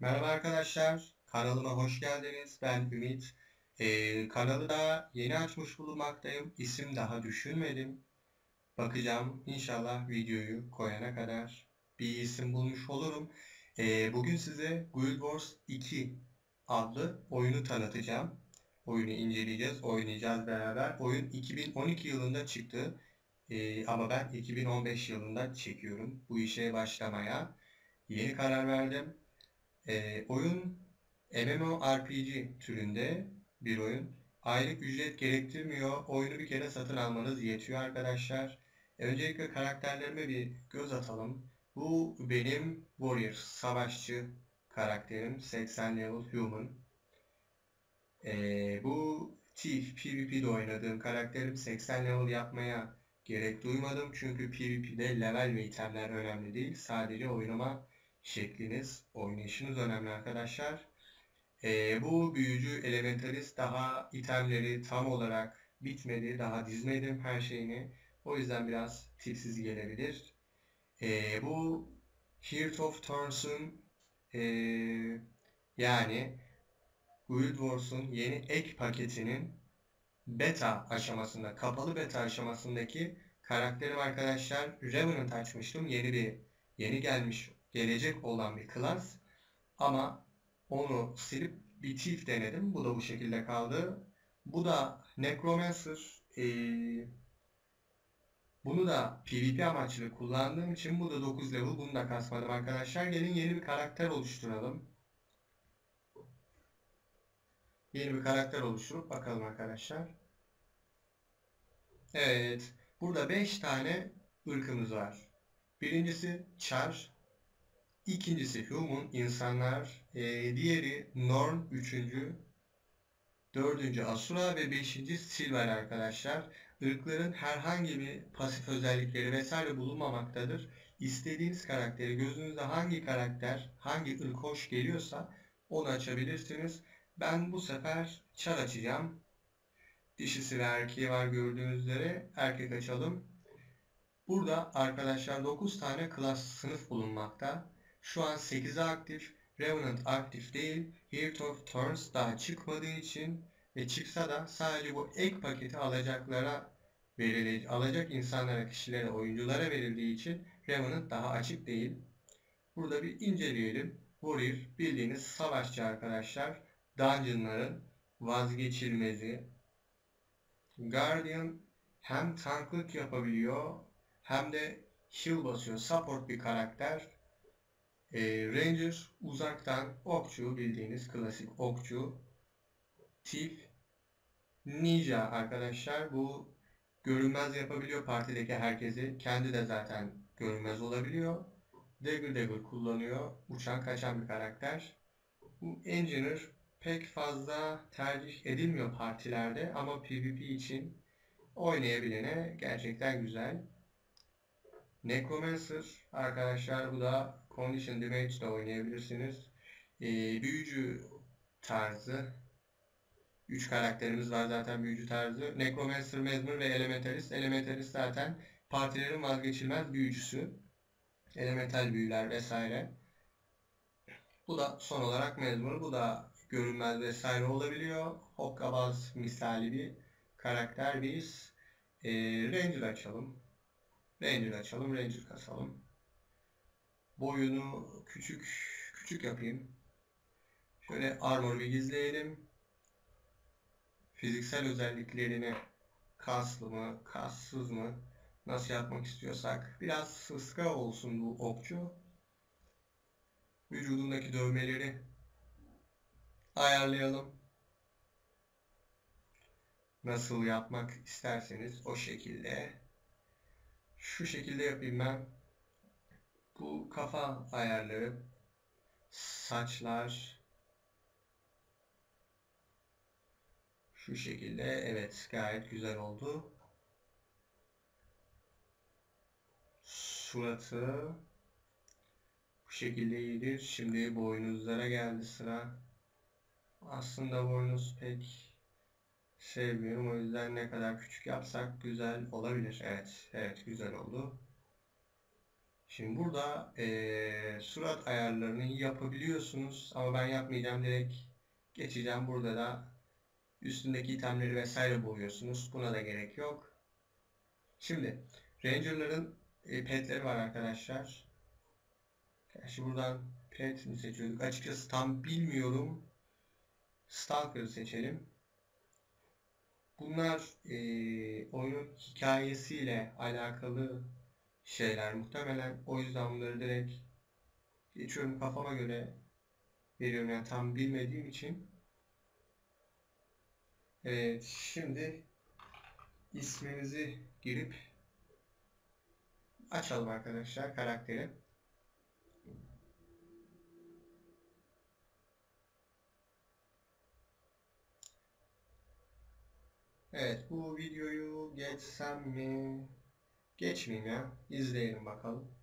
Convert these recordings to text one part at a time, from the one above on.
Merhaba arkadaşlar, kanalıma hoş geldiniz. Ben Ümit. Ee, kanalı da yeni açmış bulunmaktayım. İsim daha düşünmedim. Bakacağım inşallah videoyu koyana kadar bir isim bulmuş olurum. Ee, bugün size Guild Wars 2 adlı oyunu tanıtacağım. Oyunu inceleyeceğiz, oynayacağız beraber. Oyun 2012 yılında çıktı. Ee, ama ben 2015 yılında çekiyorum bu işe başlamaya. Yeni karar verdim. E, oyun MMORPG türünde bir oyun. Aylık ücret gerektirmiyor. Oyunu bir kere satın almanız yetiyor arkadaşlar. Öncelikle karakterlerime bir göz atalım. Bu benim Warrior, savaşçı karakterim. 80 level human. Ee, bu Thief, PvP'de oynadığım karakterim 80 level yapmaya gerek duymadım. Çünkü PvP'de level ve itemler önemli değil. Sadece oynama şekliniz, oynayışınız önemli arkadaşlar. Ee, bu büyücü elementalist daha itemleri tam olarak bitmedi. Daha dizmedim her şeyini. O yüzden biraz tipsiz gelebilir. Ee, bu Heart of Turns'un e, yani Guild Wars'un yeni ek paketinin beta aşamasında, kapalı beta aşamasındaki karakterim arkadaşlar Revenant açmıştım. Yeni bir yeni gelmiş gelecek olan bir klas. Ama onu silip bir çift denedim. Bu da bu şekilde kaldı. Bu da Necromancer. Ee, bunu da PvP amaçlı kullandığım için bu da 9 level. Bunu da kasmadım arkadaşlar. Gelin yeni bir karakter oluşturalım. Yeni bir karakter oluşturup bakalım arkadaşlar. Evet. Burada 5 tane ırkımız var. Birincisi Char, İkincisi human, insanlar. E, diğeri norm, üçüncü. Dördüncü asura ve beşinci silver arkadaşlar. Irkların herhangi bir pasif özellikleri vesaire bulunmamaktadır. İstediğiniz karakteri gözünüzde hangi karakter, hangi ırk hoş geliyorsa onu açabilirsiniz. Ben bu sefer çar açacağım. Dişisi ve erkeği var gördüğünüz üzere. Erkek açalım. Burada arkadaşlar 9 tane klas sınıf bulunmakta. Şu an 8'e aktif. Revenant aktif değil. Heart of Turns daha çıkmadığı için ve çıksa da sadece bu ek paketi alacaklara verilecek, alacak insanlara, kişilere, oyunculara verildiği için Revenant daha açık değil. Burada bir inceleyelim. Warrior bildiğiniz savaşçı arkadaşlar. Dungeon'ların vazgeçilmezi. Guardian hem tanklık yapabiliyor hem de heal basıyor. Support bir karakter. E, Ranger uzaktan okçu bildiğiniz klasik okçu. Thief Ninja arkadaşlar bu görünmez yapabiliyor partideki herkesi. Kendi de zaten görünmez olabiliyor. Dagger Dagger kullanıyor. Uçan kaçan bir karakter. Bu Engineer pek fazla tercih edilmiyor partilerde ama PvP için oynayabilene gerçekten güzel. Necromancer arkadaşlar bu da Condition Damage ile oynayabilirsiniz. Ee, büyücü tarzı. 3 karakterimiz var zaten büyücü tarzı. Necromancer, Mesmer ve Elementalist. Elementalist zaten partilerin vazgeçilmez büyücüsü. Elemental büyüler vesaire. Bu da son olarak Mesmer. Bu da görünmez vesaire olabiliyor. Hokkabaz misali bir karakter biz. E, Ranger açalım. Ranger açalım. Ranger kasalım. Boyunu küçük küçük yapayım. Şöyle armor bir gizleyelim. Fiziksel özelliklerini kaslı mı, kassız mı nasıl yapmak istiyorsak biraz sıska olsun bu okçu. Vücudundaki dövmeleri ayarlayalım. Nasıl yapmak isterseniz o şekilde. Şu şekilde yapayım ben. Bu kafa ayarları, saçlar şu şekilde. Evet, gayet güzel oldu. Suratı bu şekilde iyidir. Şimdi boynuzlara geldi sıra. Aslında boynuz pek sevmiyorum. O yüzden ne kadar küçük yapsak güzel olabilir. Evet, evet güzel oldu. Şimdi burada eee, surat ayarlarını yapabiliyorsunuz ama ben yapmayacağım direkt geçeceğim. Burada da üstündeki itemleri vesaire boyuyorsunuz. Buna da gerek yok. Şimdi Ranger'ların e, petleri var arkadaşlar. Gerçi buradan pet mi seçiyorduk? Açıkçası tam bilmiyorum. Stalker'ı seçelim. Bunlar e, oyunun hikayesiyle alakalı şeyler muhtemelen. O yüzden bunları direkt geçiyorum kafama göre veriyorum yani tam bilmediğim için. Evet şimdi isminizi girip açalım arkadaşlar karakteri. Evet bu videoyu geçsem mi? Geçmeyeyim ya. İzleyelim bakalım.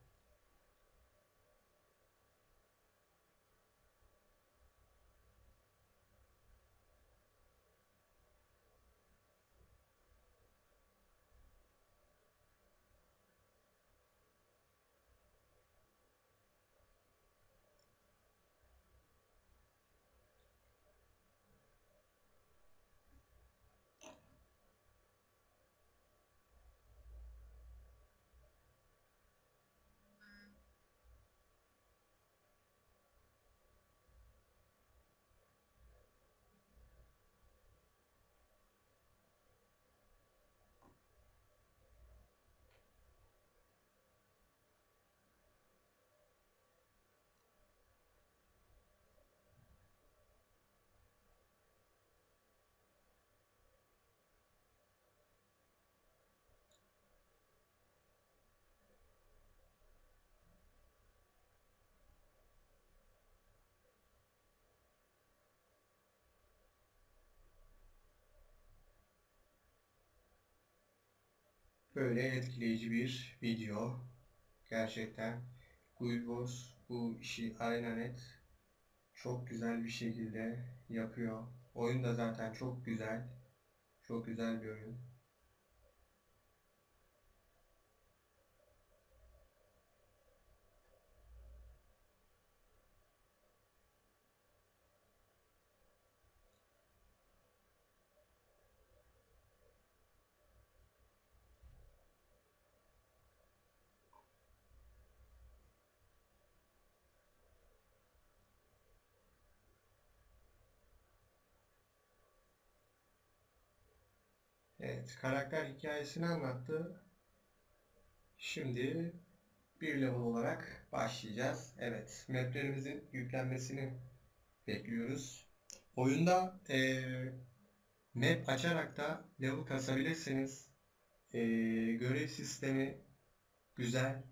Böyle etkileyici bir video. Gerçekten Wars bu işi aynen et. Çok güzel bir şekilde yapıyor. Oyun da zaten çok güzel. Çok güzel bir oyun. Evet, karakter hikayesini anlattı. Şimdi bir level olarak başlayacağız. Evet, maplerimizin yüklenmesini bekliyoruz. Oyunda eee, map açarak da level kasabilirsiniz. Eee, görev sistemi güzel.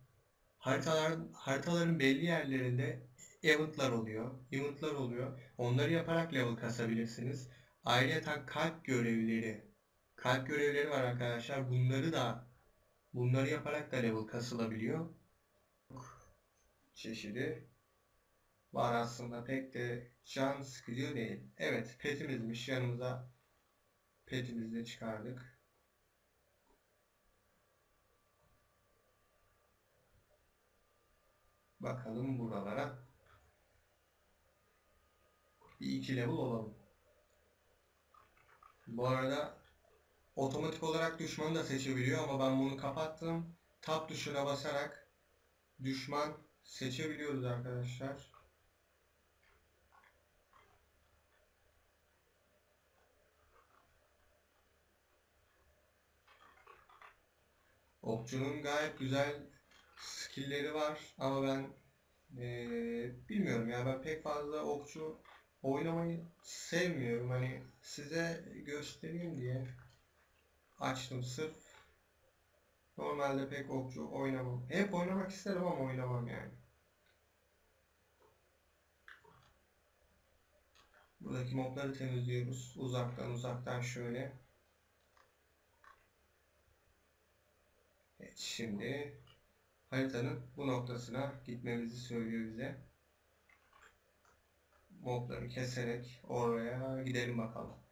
Haritaların, haritaların belli yerlerinde eventlar oluyor. Eventlar oluyor. Onları yaparak level kasabilirsiniz. Ayrıca kalp görevleri kalp görevleri var arkadaşlar. Bunları da bunları yaparak da level kasılabiliyor. Çeşidi var aslında pek de can sıkıcı değil. Evet petimizmiş yanımıza petimizi de çıkardık. Bakalım buralara. Bir iki level olalım. Bu arada otomatik olarak düşmanı da seçebiliyor ama ben bunu kapattım. Tab tuşuna basarak düşman seçebiliyoruz arkadaşlar. Okçunun gayet güzel skill'leri var ama ben eee, bilmiyorum ya ben pek fazla okçu oynamayı sevmiyorum. Hani size göstereyim diye açtım sırf. Normalde pek okçu oynamam. Hep oynamak isterim ama oynamam yani. Buradaki mobları temizliyoruz. Uzaktan uzaktan şöyle. Evet şimdi haritanın bu noktasına gitmemizi söylüyor bize. Mobları keserek oraya gidelim bakalım.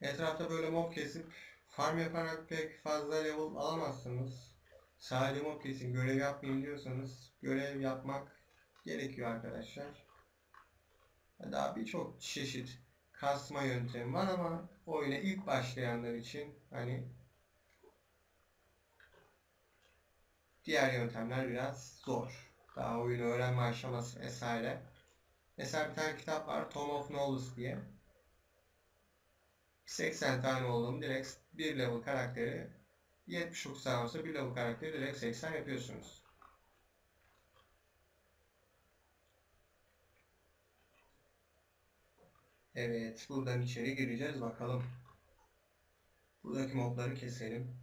Etrafta böyle mob kesip farm yaparak pek fazla level alamazsınız. Sadece mob kesin görev yapmayayım diyorsanız görev yapmak gerekiyor arkadaşlar. Daha birçok çeşit kasma yöntemi var ama oyuna ilk başlayanlar için hani diğer yöntemler biraz zor. Daha oyunu öğrenme aşaması vesaire. Mesela bir tane kitap var Tom of Knowledge diye. 80 tane olduğunu direkt bir level karakteri 70 tane olsa bir level karakteri direkt 80 yapıyorsunuz. Evet, buradan içeri gireceğiz bakalım. Buradaki mobları keselim.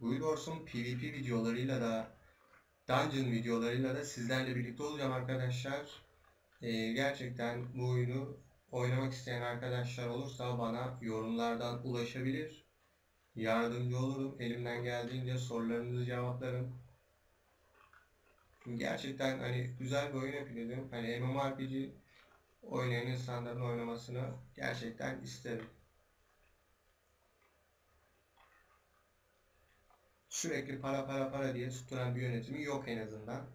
Guild PvP videolarıyla da Dungeon videolarıyla da sizlerle birlikte olacağım arkadaşlar. Ee, gerçekten bu oyunu oynamak isteyen arkadaşlar olursa bana yorumlardan ulaşabilir. Yardımcı olurum. Elimden geldiğince sorularınızı cevaplarım. Gerçekten hani güzel bir oyun yapıyordum. Hani MMORPG oynayan insanların oynamasını gerçekten isterim. Sürekli para para para diye tutturan bir yönetimi yok en azından.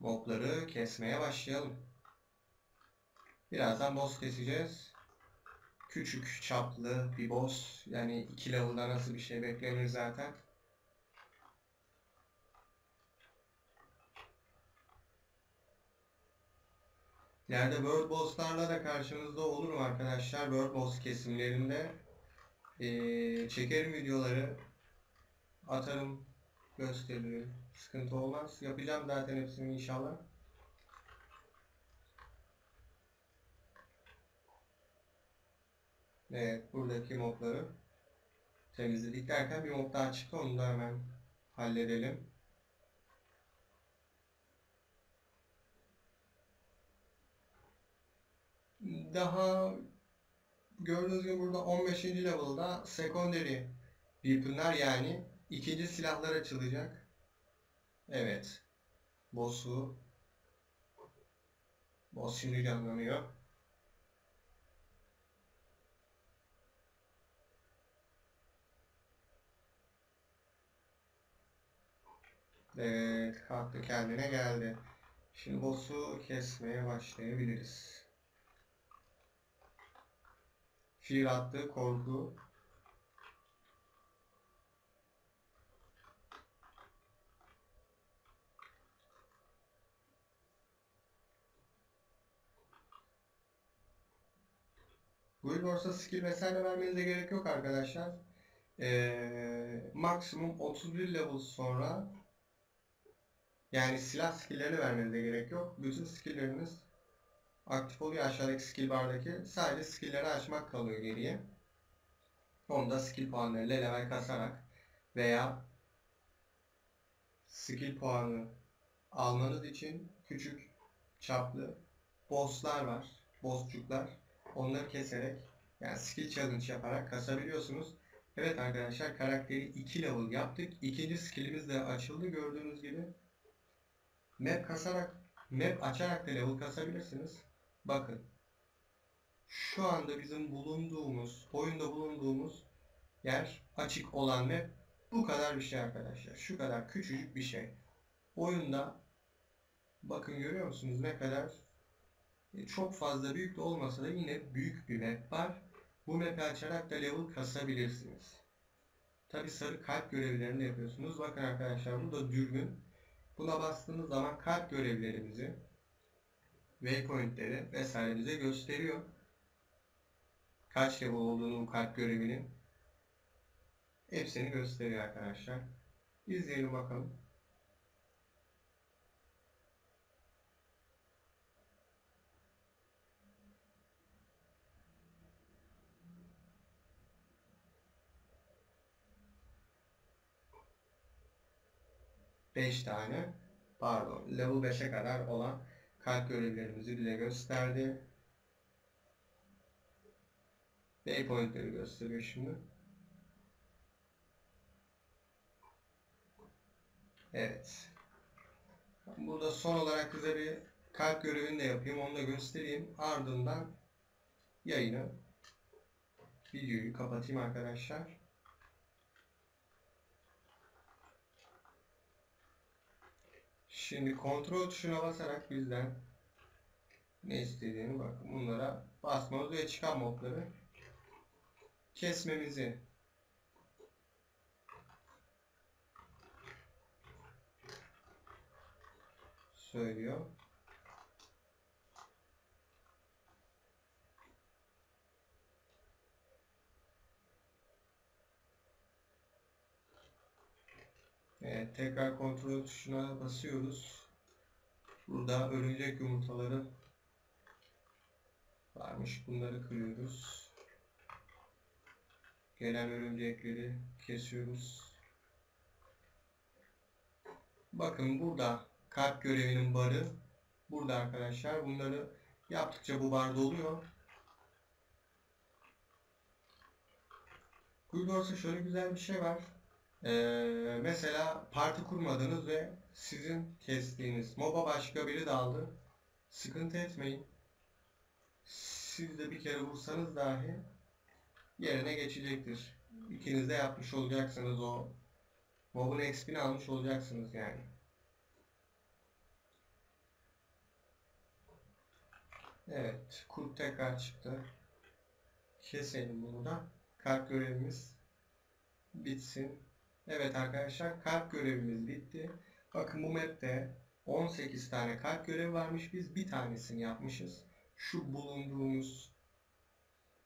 mobları kesmeye başlayalım. Birazdan boss keseceğiz. Küçük çaplı bir boss. Yani 2 level'da nasıl bir şey beklenir zaten. İleride World Boss'larla da karşınızda olurum arkadaşlar. World Boss kesimlerinde ee, çekerim videoları. Atarım, gösteririm. Sıkıntı olmaz. Yapacağım zaten hepsini inşallah. Evet, buradaki modları temizledik derken bir mod daha çıktı. Onu da hemen halledelim. Daha gördüğünüz gibi burada 15. level'da secondary weapon'lar yani ikinci silahlar açılacak. Evet. Boss'u Boss şimdi canlanıyor. Evet, kalktı kendine geldi. Şimdi boss'u kesmeye başlayabiliriz. Fear attı, korku. Guild Wars'a skill vesaire vermenize gerek yok arkadaşlar. Ee, maksimum 31 level sonra yani silah skilllerini vermenize gerek yok. Bütün skillleriniz aktif oluyor aşağıdaki skill bardaki. Sadece skillleri açmak kalıyor geriye. Onu da skill puanlarıyla level kasarak veya skill puanı almanız için küçük çaplı bosslar var. Bossçuklar. Onları keserek yani skill challenge yaparak kasabiliyorsunuz. Evet arkadaşlar karakteri 2 level yaptık. İkinci skillimiz de açıldı gördüğünüz gibi. Map kasarak, map açarak da level kasabilirsiniz. Bakın. Şu anda bizim bulunduğumuz, oyunda bulunduğumuz yer açık olan map bu kadar bir şey arkadaşlar. Şu kadar küçücük bir şey. Oyunda bakın görüyor musunuz ne kadar e, çok fazla büyük de olmasa da yine büyük bir map var. Bu map'i açarak da level kasabilirsiniz. Tabi sarı kalp görevlerini yapıyorsunuz. Bakın arkadaşlar burada dürbün. Buna bastığınız zaman kalp görevlerimizi waypointleri vesaire bize gösteriyor. Kaç level olduğunu kalp görevinin hepsini gösteriyor arkadaşlar. İzleyelim bakalım. 5 tane pardon level 5'e kadar olan kalp görevlerimizi bize gösterdi. Waypoint'leri gösteriyor şimdi. Evet. Burada son olarak size bir kalp görevini de yapayım. Onu da göstereyim. Ardından yayını videoyu kapatayım arkadaşlar. Şimdi kontrol tuşuna basarak bizden ne istediğini bakın bunlara basmamız ve çıkan modları kesmemizi söylüyor. Evet, tekrar kontrol tuşuna basıyoruz. Burada örümcek yumurtaları varmış. Bunları kırıyoruz. Gelen örümcekleri kesiyoruz. Bakın burada kalp görevinin barı. Burada arkadaşlar. Bunları yaptıkça bu bar doluyor. Guildwars'ta şöyle güzel bir şey var. Ee, mesela parti kurmadınız ve sizin kestiğiniz moba başka biri daldı. Sıkıntı etmeyin. Siz de bir kere vursanız dahi yerine geçecektir. İkiniz de yapmış olacaksınız o mobun XP'ni almış olacaksınız yani. Evet, kurt tekrar çıktı. Keselim bunu da. Kalp görevimiz bitsin. Evet arkadaşlar kalp görevimiz bitti. Bakın bu map'te 18 tane kalp görevi varmış. Biz bir tanesini yapmışız. Şu bulunduğumuz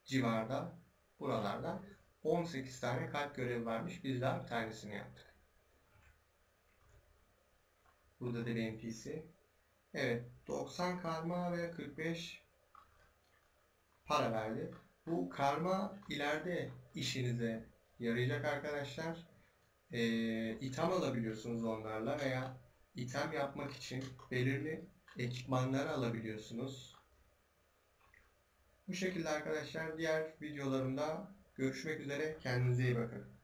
civarda, buralarda 18 tane kalp görevi varmış. Biz daha bir tanesini yaptık. Burada da NPC. Evet 90 karma ve 45 para verdi. Bu karma ileride işinize yarayacak arkadaşlar. Ee, item alabiliyorsunuz onlarla veya item yapmak için belirli ekipmanları alabiliyorsunuz. Bu şekilde arkadaşlar diğer videolarımda görüşmek üzere. Kendinize iyi bakın.